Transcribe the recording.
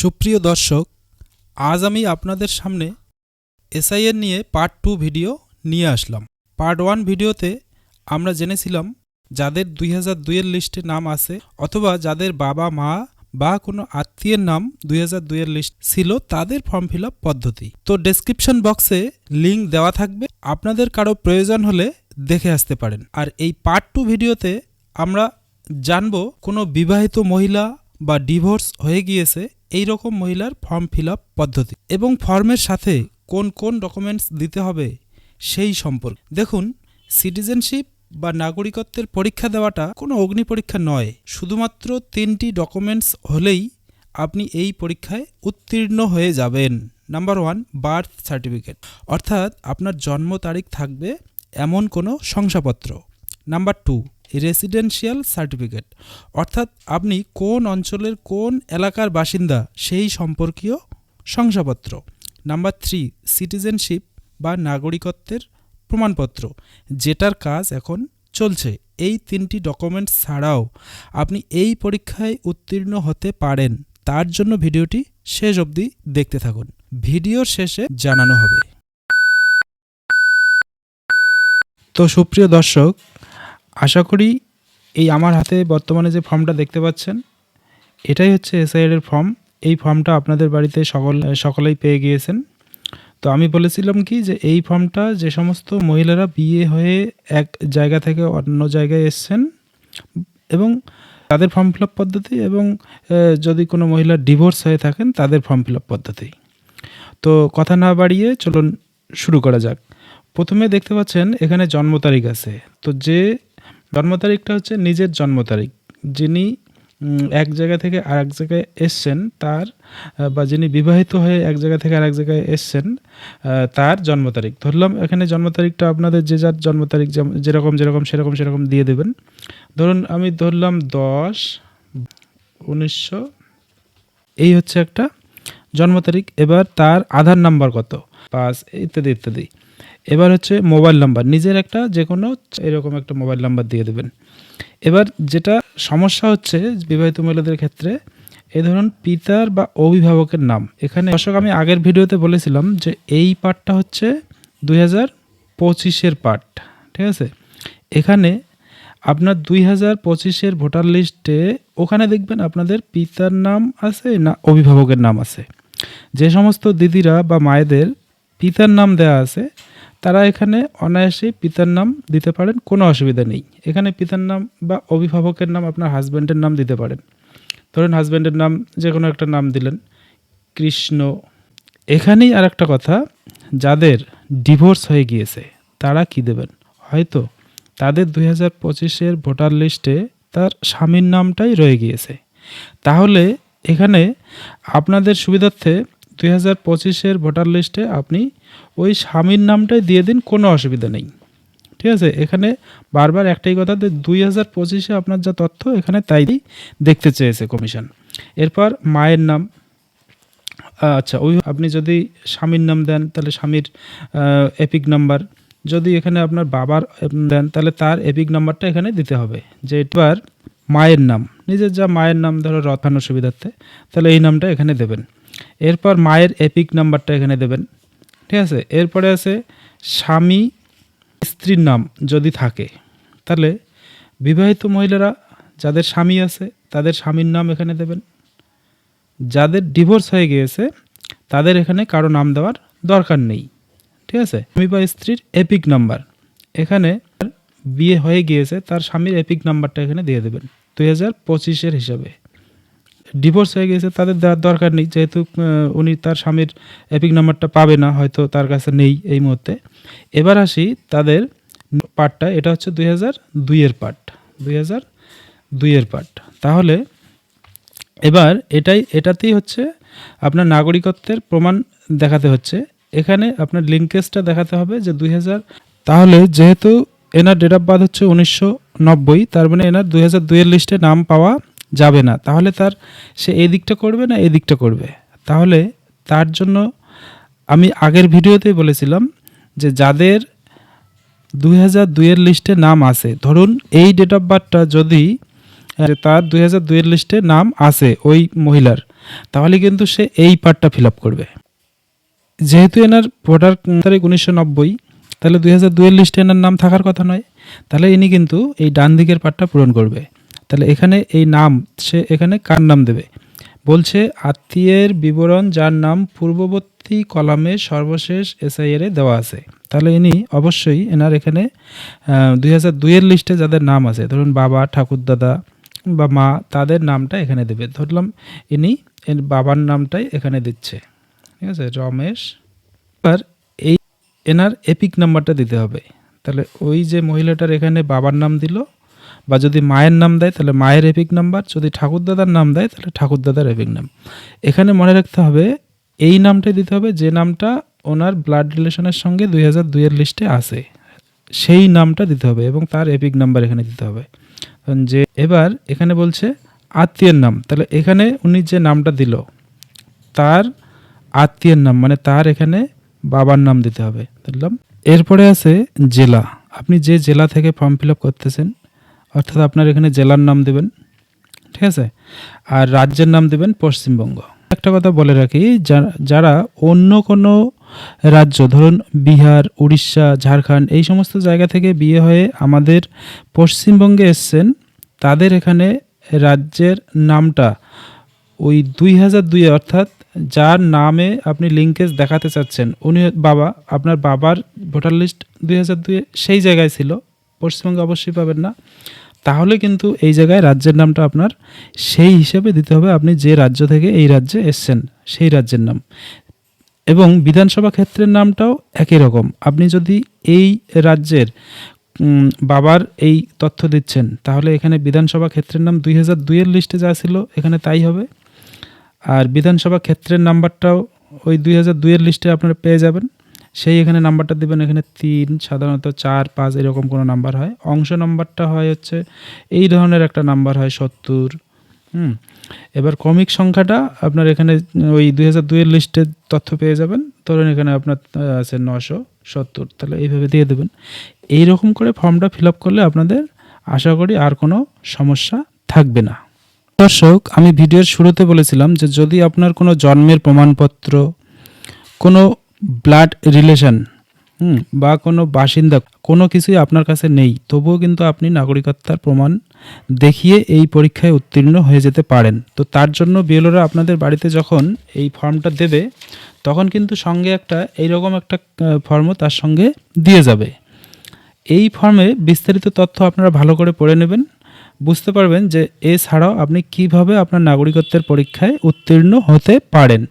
সুপ্রিয় দর্শক, আজ আমি আপনাদের সামনে এসআইএর নিয়ে পার্ট টু ভিডিও নিয়ে আসলাম। পার্ট ওয়ান ভিডিওতে আমরা জেনেছিলাম যাদের দুই হাজার দুইয়ের লিস্টে নাম আছে অথবা যাদের বাবা, মা বা কোনো আত্মীয়ের নাম দুই হাজার দুইয়ের লিস্ট ছিল তাদের ফর্ম ফিল আপ পদ্ধতি। তো ডেসক্রিপশন বক্সে লিঙ্ক দেওয়া থাকবে। আপনাদের কারও প্রয়োজন হলে দেখে আসতে পারেন। আর এই পার্ট টু ভিডিওতে আমরা জানব কোনো বিবাহিত মহিলা বা ডিভোর্স হয়ে গিয়েছে এই রকম মহিলার ফর্ম ফিল পদ্ধতি এবং ফর্মের সাথে কোন কোন ডকুমেন্টস দিতে হবে সেই সম্পর্কে। দেখুন সিটিজেনশিপ বা নাগরিকত্বের পরীক্ষা দেওয়াটা কোনো অগ্নি পরীক্ষা নয়। শুধুমাত্র তিনটি ডকুমেন্টস হলেই আপনি এই পরীক্ষায় উত্তীর্ণ হয়ে যাবেন। নাম্বার ওয়ান বার্থ সার্টিফিকেট অর্থাৎ আপনার জন্ম তারিখ থাকবে এমন কোনো শংসাপত্র। নাম্বার টু রেসিডেন্সিয়াল সার্টিফিকেট অর্থাৎ আপনি কোন অঞ্চলের কোন এলাকার বাসিন্দা সেই সম্পর্কীয় শংসাপত্র। নাম্বার থ্রি সিটিজেনশিপ বা নাগরিকত্বের প্রমাণপত্র, যেটার কাজ এখন চলছে। এই তিনটি ডকুমেন্টস ছাড়াও আপনি এই পরীক্ষায় উত্তীর্ণ হতে পারেন। তার জন্য ভিডিওটি শেষ অবধি দেখতে থাকুন। ভিডিওর শেষে জানানো হবে। তো সুপ্রিয় দর্শক আশা করি এই আমার হাতে বর্তমানে যে ফর্মটা দেখতে পাচ্ছেন, এটাই হচ্ছে এসআইআর এর ফর্ম। এই ফর্মটা আপনাদের বাড়িতে সকল, সকলেই পেয়ে গিয়েছেন। তো আমি বলেছিলাম কি যে এই ফর্মটা যে সমস্ত মহিলারা বিয়ে হয়ে এক জায়গা থেকে অন্য জায়গায় এসছেন এবং তাদের ফর্ম ফিল আপ পদ্ধতি এবং যদি কোনো মহিলা ডিভোর্স হয়ে থাকেন, তাদের ফর্ম ফিল আপ পদ্ধতি। তো কথা না বাড়িয়ে চলুন শুরু করা যাক। প্রথমে দেখতে পাচ্ছেন এখানে জন্ম তারিখ আছে। তো যে জন্ম তারিখটা হচ্ছে নিজের জন্ম তারিখ যিনি এক জায়গা থেকে আরেক জায়গায় এসছেন, তার বা যিনি বিবাহিত হয়ে এক জায়গা থেকে আরেক জায়গায় এসছেন তার জন্ম তারিখ ধরলাম, এখানে জন্ম তারিখটা আপনাদের যে যার জন্ম তারিখ যেরকম যেরকম, সেরকম সেরকম দিয়ে দেবেন। ধরুন, আমি ধরলাম দশ, উনিশশো, এই হচ্ছে একটা জন্ম তারিখ এবার তার আধার নাম্বার কত? পাঁচ, ইত্যাদি ইত্যাদি। এবার হচ্ছে মোবাইল নাম্বার, নিজের একটা যে কোনো এরকম একটা মোবাইল নাম্বার দিয়ে দেবেন। এবার যেটা সমস্যা হচ্ছে বিবাহিত মহিলাদের ক্ষেত্রে এই ধরুন পিতার বা অভিভাবকের নাম। এখানে দর্শক, আমি আগের ভিডিওতে বলেছিলাম যে এই পার্টটা হচ্ছে দুই হাজার পঁচিশের পার্ট ঠিক আছে? এখানে আপনার দুই হাজার পঁচিশের ভোটার লিস্টে ওখানে দেখবেন আপনাদের পিতার নাম আছে না অভিভাবকের নাম আছে। যে সমস্ত দিদিরা বা মায়েদের পিতার নাম দেওয়া আছে তারা এখানে অনায়াসে পিতার নাম দিতে পারেন, কোনো অসুবিধা নেই। এখানে পিতার নাম বা অভিভাবকের নাম আপনার হাজব্যান্ডের নাম দিতে পারেন। ধরুন হাজব্যান্ডের নাম যে কোনো একটা নাম দিলেন, কৃষ্ণ। এখানেই আর একটা কথা, যাদের ডিভোর্স হয়ে গিয়েছে, তারা কি দেবেন? হয়তো তাদের দুই হাজার পঁচিশের ভোটার লিস্টে তার স্বামীর নামটাই রয়ে গিয়েছে। তাহলে এখানে আপনাদের সুবিধার্থে দুই হাজার পঁচিশের ভোটার লিস্টে আপনি ওই স্বামীর নামটাই দিয়ে দিন, কোনো অসুবিধা নেই। ঠিক আছে? এখানে বারবার একটাই কথা যে দুই হাজার পঁচিশে আপনার যা তথ্য, এখানে তাই দেখতে চেয়েছে কমিশন। এরপর মায়ের নাম। আচ্ছা ওই আপনি যদি স্বামীর নাম দেন, তাহলে স্বামীর এপিক নাম্বার। যদি এখানে আপনার বাবার দেন, তাহলে তার এপিক নাম্বারটা এখানে দিতে হবে। যে এবার মায়ের নাম, নিজের যা মায়ের নাম, ধরো রথানোর সুবিধার্থে, তাহলে এই নামটা এখানে দেবেন। এরপর মায়ের এপিক নাম্বারটা এখানে দেবেন। ঠিক আছে? এরপরে আছে স্বামী স্ত্রীর নাম যদি থাকে, তাহলে বিবাহিত মহিলারা যাদের স্বামী আছে, তাদের স্বামীর নাম এখানে দেবেন। যাদের ডিভোর্স হয়ে গিয়েছে, তাদের এখানে কারও নাম দেওয়ার দরকার নেই। ঠিক আছে? স্বামী বা স্ত্রীর এপিক নাম্বার। এখানে বিয়ে হয়ে গিয়েছে, তার স্বামীর এপিক নাম্বারটা এখানে দিয়ে দেবেন। দুই হাজার পঁচিশের হিসাবে। ডিভোর্স হয়ে গিয়েছে তাদের দেওয়ার দরকার নেই। যেহেতু উনি তার স্বামীর এপিক নাম্বারটা পাবে না, হয়তো তার কাছে নেই এই মুহূর্তে। এবার আসি তাদের পার্টটা এটা হচ্ছে দুই হাজার দুইয়ের পার্ট দুই হাজার দুইয়ের পার্ট তাহলে, এবার এটাই, এটাতেই হচ্ছে আপনার নাগরিকত্বের প্রমাণ দেখাতে হচ্ছে। এখানে আপনার লিঙ্কেজটা দেখাতে হবে যে দুই হাজার, তাহলে যেহেতু এনার ডেট অফ বার্থ হচ্ছে উনিশশো নব্বই, তার মানে এনার দুই হাজার দুইয়ের লিস্টে নাম পাওয়া যাবে না। তাহলে তার সে এই দিকটা করবে না এই দিকটা করবে। তাহলে তার জন্য আমি আগের ভিডিওতেই বলেছিলাম যে যাদের দুই হাজার দুইয়ের লিস্টে নাম আছে, ধরুন এই ডেট অফ বার্থটা যদি তার দুই হাজার দুইয়ের লিস্টে নাম আছে ওই মহিলার, তাহলে কিন্তু সে এই পার্টটা ফিল আপ করবে। যেহেতু এনার ভোটার তারিখ উনিশশো নব্বই, তাহলে দুই হাজার দুইয়ের লিস্টে এনার নাম থাকার কথা নয়। তাহলে ইনি কিন্তু এই ডান দিকের পার্টটা পূরণ করবে। তাহলে এখানে এই নাম, সে এখানে কার নাম দেবে? বলছে, আত্মীয়ের বিবরণ যার নাম পূর্ববর্তী কলামে সর্বশেষ এসআইআর দেওয়া আছে। তাহলে ইনি অবশ্যই এনার এখানে দুই হাজার দুইয়ের লিস্টে যাদের নাম আছে, ধরুন বাবা ঠাকুরদাদা বা মা, তাদের নামটা এখানে দেবে। ধরলাম ইনি এর বাবার নামটাই এখানে দিচ্ছে। ঠিক আছে? রমেশ, এবার এই এনার এপিক নাম্বারটা দিতে হবে। তাহলে ওই যে মহিলাটার এখানে বাবার নাম দিল বা যদি মায়ের নাম দেয়, তাহলে মায়ের এপিক নাম্বার, যদি ঠাকুরদাদার নাম দেয়, তাহলে ঠাকুরদাদার এপিক নাম। এখানে মনে রাখতে হবে, এই নামটাই দিতে হবে যে নামটা ওনার ব্লাড রিলেশনের সঙ্গে দুই হাজার দুইয়ের লিস্টে আছে। সেই নামটা দিতে হবে এবং তার এপিক নাম্বার এখানে দিতে হবে। যে এবার এখানে বলছে আত্মীয়ের নাম, তাহলে এখানে উনি যে নামটা দিল, তার আত্মীয়ের নাম মানে তার এখানে বাবার নাম দিতে হবে। বুঝলাম এরপরে আছে জেলা। আপনি যে জেলা থেকে ফর্ম ফিল আপ করতেছেন অর্থাৎ আপনার এখানে জেলার নাম দেবেন, ঠিক আছে? আর রাজ্যের নাম দেবেন পশ্চিমবঙ্গ। একটা কথা বলে রাখি যারা অন্য কোনো রাজ্য, ধরুন বিহার, উড়িষ্যা, ঝাড়খণ্ড, এই সমস্ত জায়গা থেকে বিয়ে হয়ে আমাদের পশ্চিমবঙ্গে এসছেন, তাদের এখানে রাজ্যের নামটা ওই দুই হাজার দুই অর্থাৎ যার নামে আপনি লিঙ্কেজ দেখাতে চাচ্ছেন, উনি বাবা, আপনার বাবার ভোটার লিস্ট দুই হাজার দুয়ে সেই জায়গায় ছিল। পশ্চিমবঙ্গে অবশ্যই পাবেন না। তাহলে কিন্তু এই জায়গায় রাজ্যের নামটা আপনার সেই হিসেবে দিতে হবে। আপনি যে রাজ্য থেকে এই রাজ্যে এসছেন, সেই রাজ্যের নাম। এবং বিধানসভা ক্ষেত্রের নামটাও একই রকম। আপনি যদি এই রাজ্যের বাবার এই তথ্য দিচ্ছেন, তাহলে এখানে বিধানসভা ক্ষেত্রের নাম দুই হাজার দুইয়ের লিস্টে যা ছিল, এখানে তাই হবে। আর বিধানসভা ক্ষেত্রের নাম্বারটাও ওই দুই হাজার দুইয়ের লিস্টে আপনারা পেয়ে যাবেন। সেই এখানে নাম্বারটা দেবেন, এখানে তিন, সাধারণত চার, পাঁচ এরকম কোনো নাম্বার হয়। অংশ নাম্বারটা হয় হচ্ছে এই ধরনের একটা নাম্বার হয় সত্তর, হুম। এবার ক্রমিক সংখ্যাটা আপনার এখানে ওই দুই হাজার দুইয়ের লিস্টের তথ্য পেয়ে যাবেন। ধরুন এখানে আপনার আছে নশো সত্তর, তাহলে এইভাবে দিয়ে দেবেন। এই রকম করে ফর্মটা ফিল আপ করলে আপনাদের আশা করি আর কোনো সমস্যা থাকবে না। দর্শক, আমি ভিডিওর শুরুতে বলেছিলাম যে যদি আপনার কোনো জন্মের প্রমাণপত্র, কোনো ব্লাড রিলেশন হুম, বা কোনো বাসিন্দা, কোনো কিছুই আপনার কাছে নেই, তবুও কিন্তু আপনি নাগরিকত্বার প্রমাণ দেখিয়ে এই পরীক্ষায় উত্তীর্ণ হয়ে যেতে পারেন। তো তার জন্য বিএলওরা আপনাদের বাড়িতে যখন এই ফর্মটা দেবে, তখন কিন্তু সঙ্গে একটা, এইরকম একটা ফর্মও তার সঙ্গে দিয়ে যাবে। এই ফর্মে বিস্তারিত তথ্য আপনারা ভালো করে পড়ে নেবেন, বুঝতে পারবেন যে এছাড়াও আপনি কীভাবে আপনার নাগরিকত্বের পরীক্ষায় উত্তীর্ণ হতে পারেন।